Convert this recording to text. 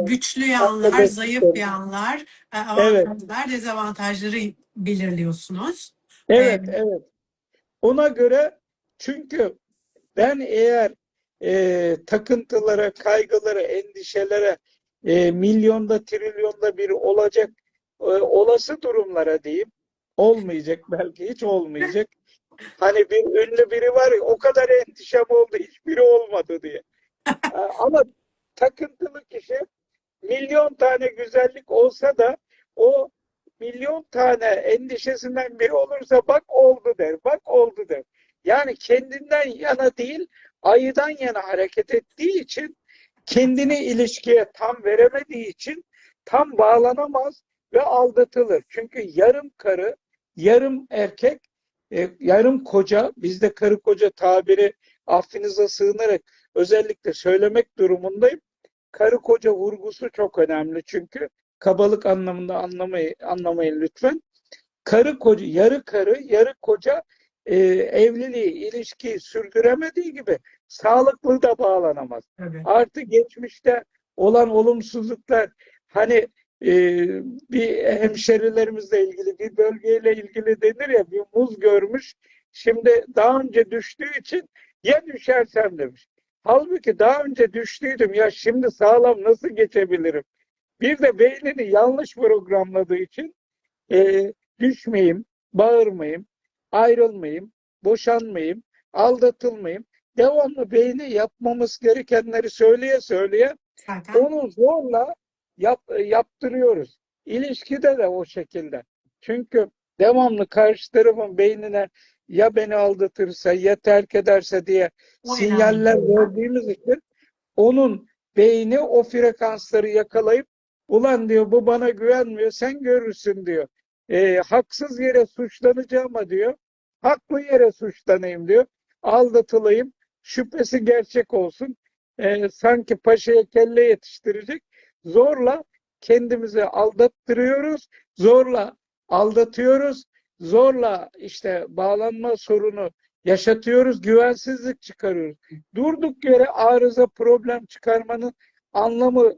güçlü yanlar, zayıf gösterdi. yanlar, e, Evet. avantajlar, dezavantajları belirliyorsunuz. Evet, Evet. evet. Ona göre çünkü ben eğer e, takıntılara, kaygılara, endişelere e, milyonda, trilyonda bir olacak e, olası durumlara diyeyim. Olmayacak belki hiç olmayacak. Hani bir ünlü biri var ya o kadar endişem oldu hiçbiri olmadı diye. Ama takıntılı kişi milyon tane güzellik olsa da o milyon tane endişesinden biri olursa bak oldu der, bak oldu der. Yani kendinden yana değil, ayıdan yana hareket ettiği için kendini ilişkiye tam veremediği için tam bağlanamaz ve aldatılır. Çünkü yarım karı, yarım erkek, e, yarım koca, bizde karı koca tabiri affınıza sığınarak özellikle söylemek durumundayım. Karı koca vurgusu çok önemli çünkü kabalık anlamında anlamayı, anlamayın lütfen. Karı koca, yarı karı, yarı koca e, evliliği, ilişkiyi sürdüremediği gibi sağlıklı da bağlanamaz. Tabii. Artı geçmişte olan olumsuzluklar hani e, bir hemşerilerimizle ilgili bir bölgeyle ilgili denir ya bir muz görmüş şimdi daha önce düştüğü için ya düşersem demiş. Halbuki daha önce düştüydüm ya şimdi sağlam nasıl geçebilirim? Bir de beynini yanlış programladığı için e, düşmeyeyim, bağırmayayım, ayrılmayayım, boşanmayayım, aldatılmayayım. Devamlı beyni yapmamız gerekenleri söyleye söyleye Zaten onu zorla yap, yaptırıyoruz. İlişkide de o şekilde. Çünkü devamlı karşı tarafın beynine ya beni aldatırsa ya terk ederse diye sinyaller verdiğimiz için onun beyni o frekansları yakalayıp ulan diyor bu bana güvenmiyor sen görürsün diyor. E, haksız yere suçlanacağıma diyor. Haklı yere suçlanayım diyor. Aldatılayım. Şüphesi gerçek olsun. E, sanki paşaya kelle yetiştirecek. Zorla kendimizi aldattırıyoruz. Zorla aldatıyoruz. Zorla işte bağlanma sorunu yaşatıyoruz. Güvensizlik çıkarıyoruz. Durduk yere arıza problem çıkarmanın anlamı yok.